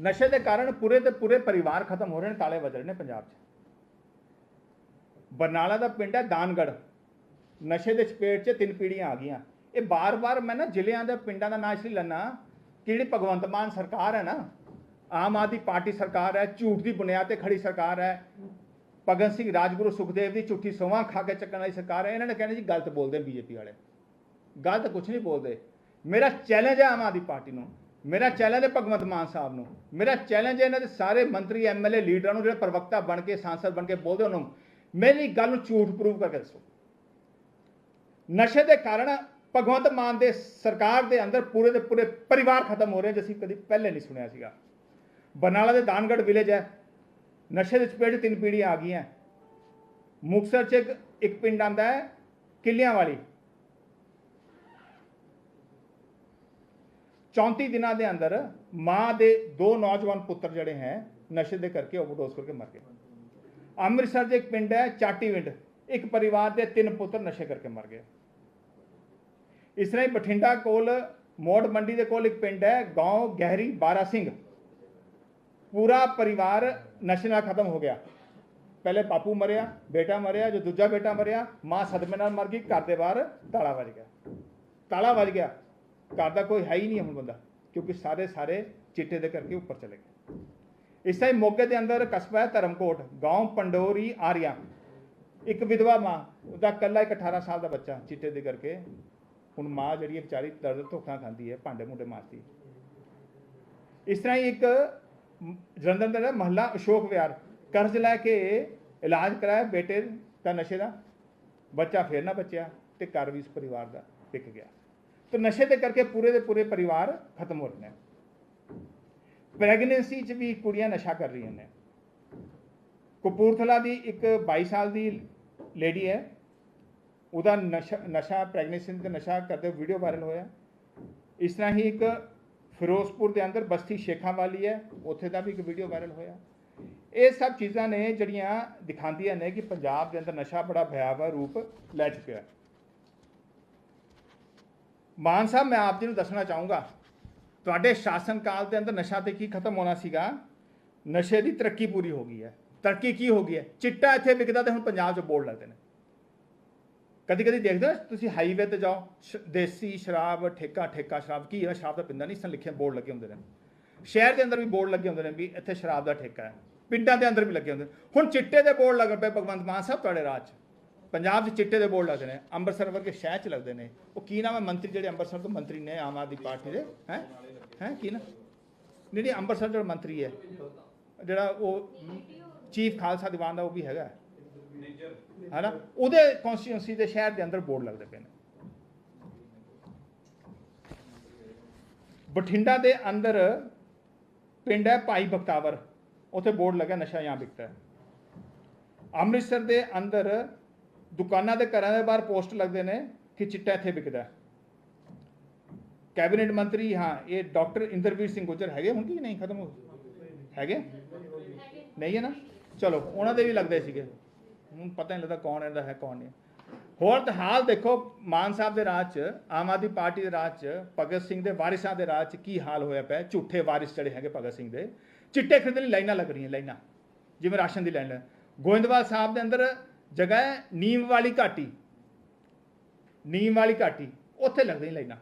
ਨਸ਼ੇ ਦੇ ਕਾਰਨ ਪੂਰੇ ਤੇ ਪੂਰੇ ਪਰਿਵਾਰ ਖਤਮ ਹੋ ਰਹੇ ਨੇ, ਤਾਲੇ ਵੱਜ ਰਹੇ ਨੇ ਪੰਜਾਬ 'ਚ। ਬਰਨਾਲਾ ਦਾ ਪਿੰਡ ਹੈ ਦਾਨਗੜ ਨਸ਼ੇ ਦੇ ਚਪੇਟ 'ਚ ਤਿੰਨ ਪੀੜ੍ਹੀਆਂ ਆ ਗਈਆਂ। ਇਹ ਬਾਰ-ਬਾਰ ਮੈਂ ਨਾ ਜ਼ਿਲ੍ਹਿਆਂ ਦੇ ਪਿੰਡਾਂ ਦਾ ਨਾਂ ਇਸ ਲਈ ਲੈਣਾ ਕਿ ਜਿਹੜੀ ਭਗਵੰਤ ਮਾਨ ਸਰਕਾਰ ਹੈ ਨਾ, ਆਮ ਆਦਮੀ ਪਾਰਟੀ ਸਰਕਾਰ ਹੈ, ਝੂਠ ਦੀ ਬੁਨਿਆਦ ਤੇ ਖੜੀ ਸਰਕਾਰ ਹੈ, ਭਗਤ ਸਿੰਘ ਰਾਜਗੁਰੂ ਸੁਖਦੇਵ ਦੀ ਝੂਠੀ ਸੋਹਾਂ ਖਾ ਕੇ ਚੱਕਣ ਵਾਲੀ ਸਰਕਾਰ ਹੈ, ਇਹਨਾਂ ਨੇ ਕਹਿੰਦੇ ਜੀ ਗਲਤ ਬੋਲਦੇ ਬੀਜੇਪੀ ਵਾਲੇ। ਗਲਤ ਕੁਝ ਨਹੀਂ ਬੋਲਦੇ। ਮੇਰਾ ਚੈਲੰਜ ਹੈ ਆਮ ਆਦਮੀ ਪਾਰਟੀ ਨੂੰ ਮੇਰਾ ਚੈਲੰਜ ਹੈ ਭਗਵੰਤ ਮਾਨ ਸਾਹਿਬ ਨੂੰ। ਮੇਰਾ ਚੈਲੰਜ ਹੈ ਇਹਨਾਂ ਦੇ ਸਾਰੇ ਮੰਤਰੀ ਐਮਐਲਏ ਲੀਡਰਾਂ ਨੂੰ, ਜਿਹੜੇ ਪ੍ਰਵਕਤਾ ਬਣ ਕੇ, ਸਾਂਸਦ ਬਣ ਕੇ ਬੋਲਦੇ ਉਹਨਾਂ ਨੂੰ ਮੇਰੀ ਗੱਲ ਨੂੰ ਝੂਠ ਪ੍ਰੂਵ ਕਰਕੇ ਦੱਸੋ। ਨਸ਼ੇ ਦੇ ਕਾਰਨ ਭਗਵੰਤ ਮਾਨ ਦੇ ਸਰਕਾਰ ਦੇ ਅੰਦਰ ਪੂਰੇ ਦੇ ਪੂਰੇ ਪਰਿਵਾਰ ਖਤਮ ਹੋ ਰਹੇ ਜਿਵੇਂ ਅਸੀਂ ਕਦੀ ਪਹਿਲੇ ਨਹੀਂ ਸੁਣਿਆ ਸੀਗਾ। ਬਰਨਾਲਾ ਦੇ ਦਾਨਗੜ ਵਿਲੇਜ ਹੈ। ਨਸ਼ੇ ਦੇ ਚਪੇਟ ਤਿੰਨ ਪੀੜ੍ਹੀਆਂ ਆ ਗਈਆਂ। ਮੁਕਤਸਰ 'ਚ ਇੱਕ ਇੱਕ ਪਿੰਡ ਆਂਦਾ ਹੈ ਕਿੱਲਿਆਂ ਵਾਲੀ 34 ਦਿਨਾਂ ਦੇ ਅੰਦਰ ਮਾਂ ਦੇ ਦੋ ਨੌਜਵਾਨ ਪੁੱਤਰ ਜਿਹੜੇ ਹੈ, ਨਸ਼ੇ ਦੇ ਕਰਕੇ ਓਵਰਡੋਜ਼ ਕਰਕੇ ਮਰ ਗਏ। ਅੰਮ੍ਰਿਤਸਰ ਦੇ ਇੱਕ ਪਿੰਡ ਹੈ, ਚਾਟੀਵਿੰਡ। ਇੱਕ ਪਰਿਵਾਰ ਦੇ ਤਿੰਨ ਪੁੱਤਰ ਨਸ਼ੇ ਕਰਕੇ ਮਰ ਗਏ। ਇਸ ਤਰ੍ਹਾਂ ਹੀ ਬਠਿੰਡਾ ਕੋਲ, ਮੋੜ ਮੰਡੀ ਦੇ ਕੋਲ ਇੱਕ ਪਿੰਡ ਹੈ, ਗਾਉਂ ਗਹਿਰੀ ਬਾਰਾ ਸਿੰਘ। ਪੂਰਾ ਪਰਿਵਾਰ ਨਸ਼ੇ ਨਾਲ ਖਤਮ ਹੋ ਗਿਆ। ਪਹਿਲੇ ਬਾਪੂ ਮਰਿਆ, ਬੇਟਾ ਮਰਿਆ, ਜੋ ਦੂਜਾ ਬੇਟਾ ਮਰਿਆ, ਮਾਂ ਸਦਮੇ ਨਾਲ ਮਰ ਗਈ, ਘਰ ਦੇ ਬਾਹਰ ਤਾਲਾ ਵੱਜ ਗਿਆ। ਤਾਲਾ ਵੱਜ ਗਿਆ। ਘਰ ਦਾ ਕੋਈ ਹੈ ਹੀ ਨਹੀਂ ਹੁਣ ਬੰਦਾ, ਕਿਉਂਕਿ ਸਾਰੇ ਸਾਰੇ ਚਿੱਟੇ ਦੇ ਕਰਕੇ ਉੱਪਰ ਚਲੇ ਗਏ। ਇਸ ਤਰ੍ਹਾਂ ਹੀ ਮੋਗੇ ਦੇ ਅੰਦਰ ਕਸਬਾ ਹੈ ਧਰਮਕੋਟ, ਗਾਉਂ, ਪੰਡੋਰੀ, ਆਰੀਆ। ਇੱਕ ਵਿਧਵਾ ਮਾਂ, ਉਹਦਾ ਕੱਲਾ ਇੱਕ 18 ਸਾਲ ਦਾ ਬੱਚਾ ਚਿੱਟੇ ਦੇ ਕਰਕੇ ਹੁਣ ਮਾਂ ਜਿਹੜੀ ਹੈ ਵਿਚਾਰੀ ਦਰਦ ਧੋਖਾ ਖਾਂਦੀ ਹੈ, ਭਾਂਡੇ ਮੁੰਡੇ ਮਾਰਦੀ ਇਸ ਤਰ੍ਹਾਂ ਹੀ ਇੱਕ ਜਲੰਧਰ ਦਾ ਮਹੱਲਾ ਅਸ਼ੋਕ ਵਿਹਾਰ, ਕਰਜ਼ ਲੈ ਕੇ ਇਲਾਜ ਕਰਾਇਆ ਬੇਟੇ ਦਾ ਨਸ਼ੇ ਦਾ, ਬੱਚਾ ਫੇਰ ਨਾ ਬਚਿਆ ਤੇ ਘਰ ਵੀ ਇਸ ਪਰਿਵਾਰ ਦਾ ਟਿਕ ਗਿਆ। ਤੇ ਨਸ਼ੇ ਦੇ ਕਰਕੇ ਪੂਰੇ ਦੇ ਪੂਰੇ ਪਰਿਵਾਰ ਖਤਮ ਹੋ ਰਹੇ ਨੇ। ਪ੍ਰੈਗਨੈਂਸੀ 'ਚ ਵੀ ਕੁੜੀਆਂ ਨਸ਼ਾ ਕਰ ਰਹੀਆਂ ਨੇ। ਕਪੂਰਥਲਾ ਦੀ ਇੱਕ 22 ਸਾਲ ਦੀ ਲੇਡੀ ਹੈ। ਉਹਦਾ ਨਸ਼ਾ ਨਸ਼ਾ ਪ੍ਰੈਗਨੈਂਸੀ ਤੇ ਨਸ਼ਾ ਕਰਦੇ ਵੀਡੀਓ ਵਾਇਰਲ ਹੋਇਆ। ਇਸ ਤਰ੍ਹਾਂ ਹੀ ਇੱਕ ਫਿਰੋਜ਼ਪੁਰ ਦੇ ਅੰਦਰ ਬਸਤੀ ਸ਼ੇਖਾਂ ਵਾਲੀ ਹੈ। ਉੱਥੇ ਦਾ ਵੀ ਇੱਕ ਵੀਡੀਓ ਵਾਇਰਲ ਹੋਇਆ। ਇਹ ਸਭ ਚੀਜ਼ਾਂ ਨੇ ਜਿਹੜੀਆਂ ਦਿਖਾਉਂਦੀਆਂ ਨੇ ਕਿ ਪੰਜਾਬ ਦੇ ਅੰਦਰ ਨਸ਼ਾ ਬੜਾ ਭਿਆਵਹ ਰੂਪ ਲੈ ਚੁੱਕਿਆ ਹੈ। ਮਾਨ ਸਾਹਿਬ, ਮੈਂ ਆਪ ਜੀ ਨੂੰ ਦੱਸਣਾ ਚਾਹੂੰਗਾ, ਤੁਹਾਡੇ ਸ਼ਾਸਨ ਕਾਲ ਦੇ ਅੰਦਰ ਨਸ਼ਾ ਤੇ ਕੀ ਖਤਮ ਹੋਣਾ ਸੀਗਾ? ਨਸ਼ੇ ਦੀ ਤਰੱਕੀ ਪੂਰੀ ਹੋ ਗਈ ਹੈ। ਤਰੱਕੀ ਕੀ ਹੋ ਗਈ ਹੈ? ਚਿੱਟਾ ਇੱਥੇ ਵਿਕਦਾ ਤੇ ਹੁਣ ਪੰਜਾਬ 'ਚ ਬੋਰਡ ਲੱਗਦੇ ਨੇ। ਕਦੀ ਕਦੀ ਦੇਖਦੇ ਹੋ ਤੁਸੀਂ ਹਾਈਵੇ ਤੇ ਜਾਓ, ਸ਼- ਦੇਸੀ ਸ਼ਰਾਬ, ਠੇਕਾ ਠੇਕਾ ਸ਼ਰਾਬ, ਕੀ ਹੈ ਸ਼ਰਾਬ ਦਾ ਪਿੰਦਾ ਨਹੀਂ? ਸਨ ਲਿਖੇ ਬੋਰਡ ਲੱਗੇ ਹੁੰਦੇ ਨੇ। ਸ਼ਹਿਰ ਦੇ ਅੰਦਰ ਵੀ ਬੋਰਡ ਲੱਗੇ ਹੁੰਦੇ ਨੇ ਵੀ ਇੱਥੇ ਸ਼ਰਾਬ ਦਾ ਠੇਕਾ ਹੈ। ਪਿੰਡਾਂ ਦੇ ਅੰਦਰ ਵੀ ਲੱਗੇ ਹੁੰਦੇ ਨੇ। ਹੁਣ ਚਿੱਟੇ ਦੇ ਬੋਰਡ ਲੱਗ ਪਏ ਭਗਵੰਤ ਮਾਨ ਸਾਹਿਬ, ਤੁਹਾਡੇ ਰਾਜ 'ਚ। ਪੰਜਾਬ 'ਚ ਚਿੱਟੇ ਦੇ ਬੋਰਡ ਲੱਗਦੇ ਨੇ, ਅੰਮ੍ਰਿਤਸਰ ਵਰਗੇ ਸ਼ਹਿਰ 'ਚ ਲੱਗਦੇ ਨੇ। ਉਹ ਕੀ ਨਾਮ ਹੈ ਮੰਤਰੀ ਜਿਹੜੇ ਅੰਮ੍ਰਿਤਸਰ ਤੋਂ ਮੰਤਰੀ ਨੇ, ਆਮ ਆਦਮੀ ਪਾਰਟੀ ਦੇ? ਹੈ? ਹੈ, ਕੀ ਨਾ? ਨਹੀਂ ਨਹੀਂ, ਅੰਮ੍ਰਿਤਸਰ ਜਿਹੜਾ ਮੰਤਰੀ ਹੈ, ਜਿਹੜਾ ਉਹ ਚੀਫ ਖਾਲਸਾ ਦੀਵਾਨ ਦਾ ਉਹ ਵੀ ਹੈਗਾ। ਹੈ ਨਾ ਉਹਦੇ ਕਨਸਟੀਟਿਊਂਸੀ ਦੇ ਸ਼ਹਿਰ ਦੇ ਅੰਦਰ ਬੋਰਡ ਲੱਗਦੇ ਪਏ ਨੇ। ਬਠਿੰਡਾ ਦੇ ਅੰਦਰ ਪਿੰਡ ਹੈ ਭਾਈ ਬਖਤਾਵਰ। ਉੱਥੇ ਬੋਰਡ ਲੱਗਾ ਨਸ਼ਾ यहाँ ਵਿਕਦਾ ਹੈ। ਅੰਮ੍ਰਿਤਸਰ ਦੇ ਅੰਦਰ ਦੁਕਾਨਾਂ ਦੇ ਘਰਾਂ ਦੇ ਬਾਹਰ ਪੋਸਟ ਲੱਗਦੇ ਨੇ ਕਿ ਚਿੱਟਾ ਇੱਥੇ ਵਿਕਦਾ ਕੈਬਨਿਟ ਮੰਤਰੀ, ਹਾਂ, ਇਹ ਡਾਕਟਰ ਇੰਦਰਵੀਰ ਸਿੰਘ ਗੁੱਜਰ ਹੈਗੇ ਹੁਣ ਕੀ ਨਹੀਂ, ਖਤਮ ਹੋ ਹੈਗੇ? ਨਹੀਂ ਹੈ ਨਾ? ਚਲੋ, ਉਹਨਾਂ ਦੇ ਵੀ ਲੱਗਦੇ ਸੀਗੇ। ਹੁਣ ਪਤਾ ਨਹੀਂ ਲੱਗਦਾ ਕੌਣ ਇਹਦਾ ਹੈ, ਕੌਣ ਨਹੀਂ। ਹੋਰ ਤਾਂ ਹਾਲ ਦੇਖੋ, ਮਾਨ ਸਾਹਿਬ ਦੇ ਰਾਜ 'ਚ, ਆਮ ਆਦਮੀ ਪਾਰਟੀ ਦੇ ਰਾਜ 'ਚ, ਭਗਤ ਸਿੰਘ ਦੇ ਵਾਰਿਸਾਂ ਦੇ ਰਾਜ 'ਚ ਕੀ ਹਾਲ ਹੋਇਆ ਪਿਆ? ਝੂਠੇ ਵਾਰਿਸ ਜਿਹੜੇ ਹੈਗੇ ਭਗਤ ਸਿੰਘ ਦੇ। ਚਿੱਟੇ ਖਰੀਦਣ ਲਈ ਲਾਈਨਾਂ ਲੱਗ ਰਹੀਆਂ, ਲਾਈਨਾਂ। ਜਿਵੇਂ ਰਾਸ਼ਨ ਦੀ ਲਾਈਨ ਗੋਇੰਦਵਾਲ ਸਾਹਿਬ ਦੇ ਅੰਦਰ ਜਗ੍ਹਾ ਹੈ ਨੀਮ ਵਾਲੀ ਘਾਟੀ। ਨੀਮ ਵਾਲੀ ਘਾਟੀ, ਉੱਥੇ ਲੱਗਦੀਆਂ ਲਾਈਨਾਂ।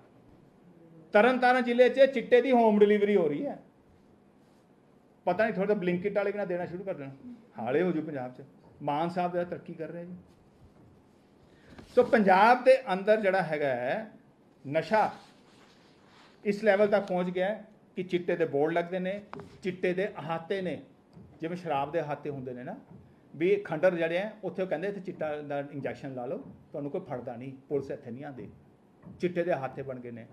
ਤਰਨਤਾਰਨ ਜ਼ਿਲ੍ਹੇ 'ਚ ਚਿੱਟੇ ਦੀ ਹੋਮ ਡਿਲੀਵਰੀ ਹੋ ਰਹੀ ਹੈ। ਪਤਾ ਨਹੀਂ ਥੋੜਾ ਜਿਹਾ ਬਲਿੰਕਿਟ ਵਾਲੇ ਕਿਨਾ ਦੇਣਾ ਸ਼ੁਰੂ ਕਰ ਦੇਣਾ। ਹਾਲੇ ਹੋ ਜੂ ਪੰਜਾਬ 'ਚ। ਮਾਨ ਸਾਹਿਬ ਦਾ ਤਰੱਕੀ ਕਰ ਰਹੇ ਜੀ। ਸੋ ਪੰਜਾਬ ਦੇ ਅੰਦਰ ਜਿਹੜਾ ਹੈਗਾ ਹੈ, ਨਸ਼ਾ ਇਸ ਲੈਵਲ ਤੱਕ ਪਹੁੰਚ ਗਿਆ ਕਿ ਚਿੱਟੇ ਦੇ ਬੋਰਡ ਲੱਗਦੇ ਨੇ, ਚਿੱਟੇ ਦੇ ਅਹਾਤੇ ਨੇ। ਜਿਵੇਂ ਸ਼ਰਾਬ ਦੇ ਅਹਾਤੇ ਹੁੰਦੇ ਨੇ ਨਾ ਵੀ ਖੰਡਰ ਜਿਹੜੇ ਆ, ਉੱਥੇ ਉਹ ਕਹਿੰਦੇ, ਇੱਥੇ ਚਿੱਟਾ ਦਾ ਇੰਜੈਕਸ਼ਨ ਲਾ ਲਓ, ਤੁਹਾਨੂੰ ਕੋਈ ਫੜਦਾ ਨਹੀਂ, ਪੁਲਿਸ ਇੱਥੇ ਨਹੀਂ ਆਉਂਦੀ। ਚਿੱਟੇ ਦੇ ਅਹਾਤੇ ਬਣ ਗਏ ਨੇ।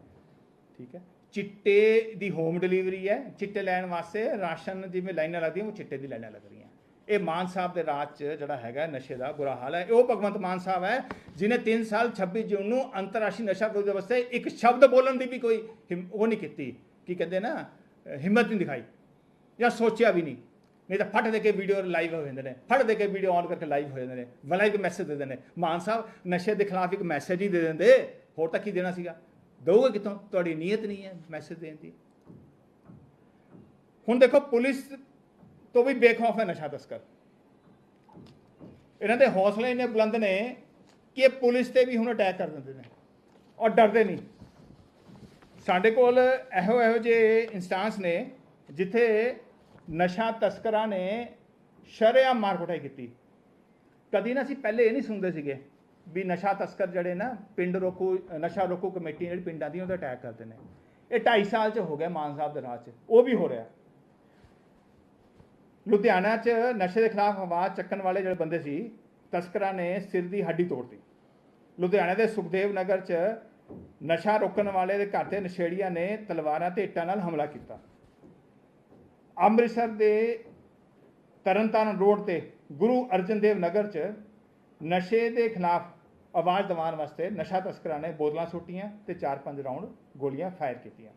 ਠੀਕ ਹੈ? ਚਿੱਟੇ ਦੀ ਹੋਮ ਡਿਲੀਵਰੀ ਹੈ। ਚਿੱਟੇ ਲੈਣ ਵਾਸਤੇ ਰਾਸ਼ਨ ਜਿਵੇਂ ਲਾਈਨਾਂ ਲੱਗਦੀਆਂ, ਉਹ ਚਿੱਟੇ ਦੀ ਲਾਈਨਾਂ ਲੱਗ ਰਹੀਆਂ। ਇਹ ਮਾਨ ਸਾਹਿਬ ਦੇ ਰਾਜ 'ਚ ਜਿਹੜਾ ਹੈਗਾ, ਨਸ਼ੇ ਦਾ ਬੁਰਾ ਹਾਲ ਹੈ। ਉਹ ਭਗਵੰਤ ਮਾਨ ਸਾਹਿਬ ਹੈ ਜਿਨੇ 3 ਸਾਲ 26 ਜੂਨ ਨੂੰ ਅੰਤਰਰਾਸ਼ਟਰੀ ਨਸ਼ਾ ਵਿਰੋਧ ਦਿਵਸ ਇੱਕ ਸ਼ਬਦ ਬੋਲਣ ਦੀ ਵੀ ਕੋਈ ਹਿੰਮ- ਉਹ ਨਹੀਂ ਕੀਤੀ। ਕੀ ਕਹਿੰਦੇ ਨਾ ਹਿੰਮਤ ਨਹੀਂ ਦਿਖਾਈ ਜਾਂ ਸੋਚਿਆ ਵੀ ਨਹੀਂ। ਨਹੀਂ ਤਾਂ ਫਟ ਦੇ ਕੇ ਵੀਡੀਓ ਲਾਈਵ ਹੋ ਜਾਂਦੇ ਨੇ, ਫਟ ਦੇ ਕੇ ਵੀਡੀਓ ਆਨ ਕਰਕੇ ਲਾਈਵ ਹੋ ਜਾਂਦੇ ਨੇ ਲਾਈਵ ਮੈਸੇਜ ਦੇ ਦਿੰਦੇ ਨੇ। ਮਾਨ ਸਾਹਿਬ ਨਸ਼ੇ ਦੇ ਖਿਲਾਫ ਇੱਕ ਮੈਸੇਜ ਹੀ ਦੇ ਦਿੰਦੇ, ਹੋਰ ਤਾਂ ਕੀ ਦੇਣਾ ਸੀਗਾ? ਦਊਗੇ ਕਿਤੋਂ ਤੁਹਾਡੀ ਨੀਅਤ ਨਹੀਂ ਹੈ ਮੈਸੇਜ ਦੇਣ ਦੀ। ਹੁਣ ਦੇਖੋ, ਪੁਲਿਸ ਤੋਂ ਵੀ ਬੇਖੌਫ ਹੈ ਨਸ਼ਾ ਤਸਕਰ। ਇਹਨਾਂ ਦੇ ਹੌਸਲੇ ਇੰਨੇ ਬੁਲੰਦ ਨੇ ਕਿ ਪੁਲਿਸ ਤੇ ਵੀ ਹੁਣ ਅਟੈਕ ਕਰ ਦਿੰਦੇ ਨੇ। ਔਰ ਡਰਦੇ ਨਹੀਂ। ਸਾਡੇ ਕੋਲ ਇਹੋ ਇਹੋ ਜਿਹੇ ਇੰਸਟੈਂਸ ਨੇ ਜਿੱਥੇ ਨਸ਼ਾ ਤਸਕਰਾਂ ਨੇ ਸ਼ਰੇਆਮ ਮਾਰ ਕੁਟਾਈ ਕੀਤੀ। ਕਦੀ ਨਾ ਅਸੀਂ ਪਹਿਲੇ ਇਹ ਨਹੀਂ ਸੁਣਦੇ ਸੀਗੇ ਵੀ ਨਸ਼ਾ ਤਸਕਰ ਜਿਹੜੇ ਨਾ ਪਿੰਡ ਰੋਕੂ, ਨਸ਼ਾ ਰੋਕੂ ਕਮੇਟੀ ਜਿਹੜੀ ਪਿੰਡਾਂ ਦੀ ਉਹਦਾ ਅਟੈਕ ਕਰਦੇ ਨੇ। ਇਹ 2.5 ਸਾਲ ਚ ਹੋ ਗਿਆ ਮਾਨ ਸਾਹਿਬ ਦੇ ਰਾਜ ਚ, ਉਹ ਵੀ ਹੋ ਰਿਹਾ। ਲੁਧਿਆਣਾ 'ਚ ਨਸ਼ੇ ਦੇ ਖਿਲਾਫ ਆਵਾਜ਼ ਚੱਕਣ ਵਾਲੇ ਜਿਹੜੇ ਬੰਦੇ ਸੀ, ਤਸਕਰਾਂ ਨੇ ਸਿਰ ਦੀ ਹੱਡੀ ਤੋੜਤੀ। ਲੁਧਿਆਣਾ ਦੇ ਸੁਖਦੇਵ ਨਗਰ 'ਚ ਨਸ਼ਾ ਰੋਕਣ ਵਾਲੇ ਦੇ ਘਰ ਤੇ ਨਸ਼ੇੜੀਆਂ ਨੇ ਤਲਵਾਰਾਂ ਤੇ ਇੱਟਾਂ ਨਾਲ ਹਮਲਾ ਕੀਤਾ। ਅੰਮ੍ਰਿਤਸਰ ਦੇ ਤਰਨਤਾਰਨ ਰੋਡ ਤੇ ਗੁਰੂ ਅਰਜਨ ਦੇਵ ਨਗਰ 'ਚ ਨਸ਼ੇ ਦੇ ਖਿਲਾਫ ਆਵਾਜ਼ ਦਿਵਾਉਣ ਵਾਸਤੇ ਨਸ਼ਾ ਤਸਕਰਾਂ ਨੇ ਬੋਤਲਾਂ ਸੁੱਟੀਆਂ ਤੇ 4-5 ਰਾਉਂਡ ਗੋਲੀਆਂ ਫਾਇਰ ਕੀਤੀਆਂ।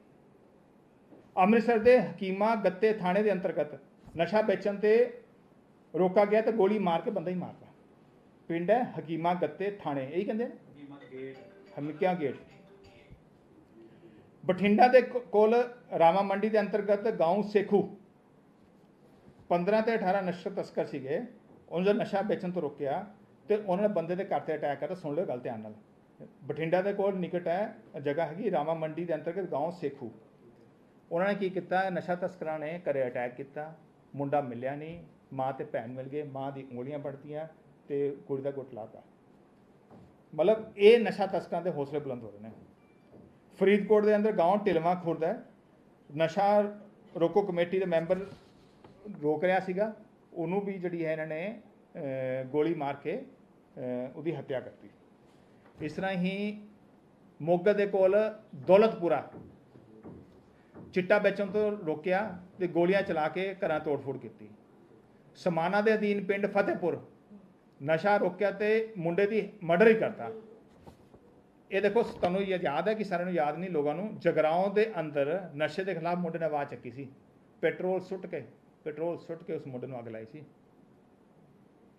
ਅੰਮ੍ਰਿਤਸਰ ਦੇ ਹਕੀਮਾ ਗੱਤੇ ਥਾਣੇ ਦੇ ਅੰਤਰਗਤ ਨਸ਼ਾ ਵੇਚਣ ਤੇ ਰੋਕਾ ਗਿਆ ਤੇ ਗੋਲੀ ਮਾਰ ਕੇ ਬੰਦਾ ਹੀ ਮਾਰਤਾ ਪਿੰਡ ਹੈ ਹਕੀਮਾ ਗੱਤੇ ਥਾਣੇ ਇਹੀ ਕਹਿੰਦੇ ਨੇ? ਹਮਕਿਆ ਗੇਟ। ਬਠਿੰਡਾ ਦੇ ਕੋਲ ਰਾਮਾ ਮੰਡੀ ਦੇ ਅੰਤਰਗਤ ਗਾਉਂ ਸੇਖੂ 15 ਤੇ 18 ਨਸ਼ਾ ਤਸਕਰ ਸੀਗੇ, ਉਹਨਾਂ ਦਾ ਨਸ਼ਾ ਵੇਚਣ ਤੋਂ ਰੋਕਿਆ ਤੇ ਉਹਨਾਂ ਨੇ ਬੰਦੇ ਦੇ ਘਰ ਤੇ ਅਟੈਕ ਕਰਤਾ, ਸੁਣ ਲਿਓ ਗੱਲ ਧਿਆਨ ਨਾਲ। ਬਠਿੰਡਾ ਦੇ ਕੋਲ ਨਿਕਟ ਹੈ, ਜਗ੍ਹਾ ਹੈਗੀ ਰਾਮਾ ਮੰਡੀ ਦੇ ਅੰਤਰਗਤ ਗਾਉਂ ਸੇਖੂ। ਉਹਨਾਂ ਨੇ ਕੀ ਕੀਤਾ? ਨਸ਼ਾ ਤਸਕਰਾਂ ਨੇ ਘਰੇ ਅਟੈਕ ਕੀਤਾ, ਮੁੰਡਾ ਮਿਲਿਆ ਨਹੀਂ, ਮਾਂ ਤੇ ਭੈਣ ਮਿਲ ਗਏ, ਮਾਂ ਦੀ ਉਂਗਲੀਆਂ ਪੜਤੀਆਂ ਤੇ ਕੁੜੀ ਦਾ ਗੁੱਟ ਲਾਤਾ। ਮਤਲਬ ਇਹ ਨਸ਼ਾ ਤਸਕਰਾਂ ਦੇ ਹੌਸਲੇ ਬੁਲੰਦ ਹੋ ਰਹੇ ਨੇ। ਫਰੀਦਕੋਟ ਦੇ ਅੰਦਰ ਗਾਉਂ ਢਿਲਵਾ ਖੁਰਦ ਹੈ। ਨਸ਼ਾ ਰੋਕੋ ਕਮੇਟੀ ਦੇ ਮੈਂਬਰ ਰੋਕ ਰਿਹਾ ਸੀਗਾ, ਉਹਨੂੰ ਵੀ ਜਿਹੜੀ ਹੈ ਇਹਨਾਂ ਨੇ ਗੋਲੀ ਮਾਰ ਕੇ ਉਹਦੀ ਹੱਤਿਆ ਕਰਤੀ। ਇਸ ਤਰ੍ਹਾਂ ਹੀ ਮੋਗਾ ਦੇ ਕੋਲ ਦੌਲਤਪੁਰਾ, ਚਿੱਟਾ ਵੇਚਣ ਤੋਂ ਰੋਕਿਆ ਤੇ ਗੋਲੀਆਂ ਚਲਾ ਕੇ ਘਰਾਂ ਤੋੜ-ਫੋੜ ਕੀਤੀ। ਸਮਾਨਾ ਦੇ ਅਧੀਨ ਪਿੰਡ ਫਤਿਹਪੁਰ, ਨਸ਼ਾ ਰੋਕਿਆ ਤੇ ਮੁੰਡੇ ਦੀ ਮਰਡਰ ਹੀ ਕਰਤਾ। ਇਹ ਦੇਖੋ, ਤੁਹਾਨੂੰ ਇਹ ਯਾਦ ਹੈ ਕਿ ਸਾਰਿਆਂ ਨੂੰ ਯਾਦ ਨਹੀਂ, ਲੋਕਾਂ ਨੂੰ ਜਗਰਾਉਂ ਦੇ ਅੰਦਰ ਨਸ਼ੇ ਦੇ ਖਿਲਾਫ ਮੁੰਡੇ ਨੇ ਆਵਾਜ਼ ਚੱਕੀ ਸੀ, ਪੈਟਰੋਲ ਸੁੱਟ ਕੇ। ਪੈਟਰੋਲ ਸੁੱਟ ਕੇ ਉਸ ਮੁੰਡੇ ਨੂੰ ਅੱਗ ਲਾਈ ਸੀ।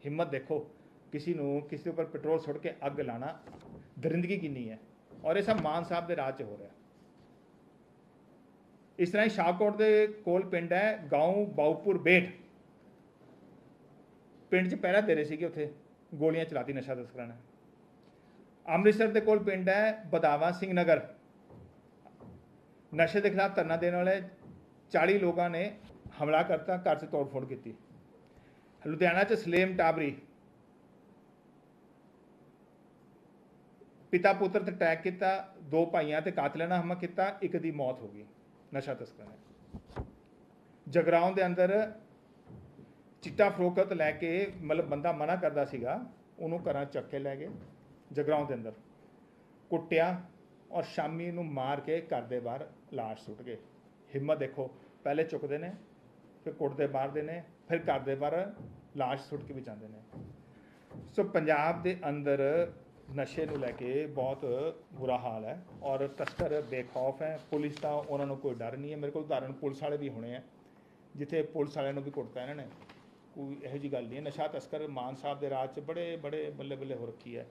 ਹਿੰਮਤ ਦੇਖੋ, ਕਿਸੇ ਨੂੰ, ਕਿਸੇ ਉੱਪਰ ਪੈਟਰੋਲ ਸੁੱਟ ਕੇ ਅੱਗ ਲਾਣਾ ਦਰਿੰਦਗੀ ਕਿੰਨੀ ਹੈ ਔਰ ਇਹ ਸਭ ਮਾਨ ਸਾਹਿਬ ਦੇ ਰਾਜ 'ਚ ਹੋ ਰਿਹਾ। ਇਸ ਤਰ੍ਹਾਂ ਹੀ ਸ਼ਾਹਕੋਟ ਦੇ ਕੋਲ ਪਿੰਡ ਹੈ, ਗਾਉਂ ਬਾਉਪੁਰ ਬੇਟ। ਪਿੰਡ 'ਚ ਪਹਿਰਾ ਦੇ ਰਹੇ ਸੀਗੇ ਉੱਥੇ, ਗੋਲੀਆਂ ਚਲਾਤੀ, ਨਸ਼ਾ ਤਸਕਰਾਂ ਨੇ ਅੰਮ੍ਰਿਤਸਰ ਦੇ ਕੋਲ ਪਿੰਡ ਹੈ, ਬਦਾਵਾ ਸਿੰਘ ਨਗਰ। ਨਸ਼ੇ ਦੇ ਖਿਲਾਫ ਧਰਨਾ ਦੇਣ ਵਾਲੇ 40 ਲੋਕਾਂ ਨੇ ਹਮਲਾ ਕਰਤਾ ਘਰ 'ਚ ਤੋੜਫੋੜ ਕੀਤੀ ਲੁਧਿਆਣਾ 'ਚ ਸਲੇਮ ਟਾਬਰੀ ਪਿਤਾ ਪੁੱਤਰ ਤੇ ਅਟੈਕ ਕੀਤਾ ਦੋ ਭਾਈਆਂ ਤੇ ਕਾਤਲਾਂ ਨਾਲ ਹਮਲਾ ਕੀਤਾ ਇੱਕ ਦੀ ਮੌਤ ਹੋ ਗਈ ਨਸ਼ਾ ਤਸਕਰਾਂ ਨੇ ਜਗਰਾਉਂ ਦੇ ਅੰਦਰ ਚਿੱਟਾ ਫਰੋਕਤ ਲੈ ਕੇ ਮਤਲਬ ਬੰਦਾ ਮਨਾ ਕਰਦਾ ਸੀਗਾ ਉਹਨੂੰ ਘਰਾਂ ਚੱਕ ਕੇ ਲੈ ਗਏ ਜਗਰਾਉਂ ਦੇ ਅੰਦਰ ਕੁੱਟਿਆ ਔਰ ਸ਼ਾਮੀ ਨੂੰ ਮਾਰ ਕੇ ਘਰ ਦੇ ਬਾਹਰ ਲਾਸ਼ ਸੁੱਟ ਗਏ ਹਿੰਮਤ ਦੇਖੋ ਪਹਿਲੇ ਚੁੱਕਦੇ ਨੇ ਫਿਰ ਕੁੱਟਦੇ ਮਾਰਦੇ ਨੇ, ਫਿਰ ਘਰ ਦੇ ਬਾਹਰ ਲਾਸ਼ ਸੁੱਟ ਕੇ ਵੀ ਜਾਂਦੇ ਨੇ। ਸੋ ਪੰਜਾਬ ਦੇ ਅੰਦਰ ਨਸ਼ੇ ਨੂੰ ਲੈ ਕੇ ਬਹੁਤ ਬੁਰਾ ਹਾਲ ਹੈ ਔਰ ਤਸਕਰ ਬੇਖੌਫ ਹੈ। ਪੁਲਿਸ ਦਾ ਉਹਨਾਂ ਨੂੰ ਕੋਈ ਡਰ ਨਹੀਂ ਹੈ। ਮੇਰੇ ਕੋਲ ਉਦਾਹਰਨ ਪੁਲਿਸ ਵਾਲੇ ਵੀ ਹੋਣੇ ਆ, ਜਿੱਥੇ ਪੁਲਿਸ ਵਾਲਿਆਂ ਨੂੰ ਵੀ ਕੁੱਟਤਾ ਇਹਨਾਂ ਨੇ। ਕੋਈ ਇਹੋ ਜੀ ਗੱਲ ਨਹੀਂ ਨਸ਼ਾ ਤਸਕਰ ਮਾਨ ਸਾਹਿਬ ਦੇ ਰਾਜ 'ਚ ਬੜੇ ਬੜੇ ਬੱਲੇ ਬੱਲੇ ਹੋ ਰੱਖੀ ਹੈ।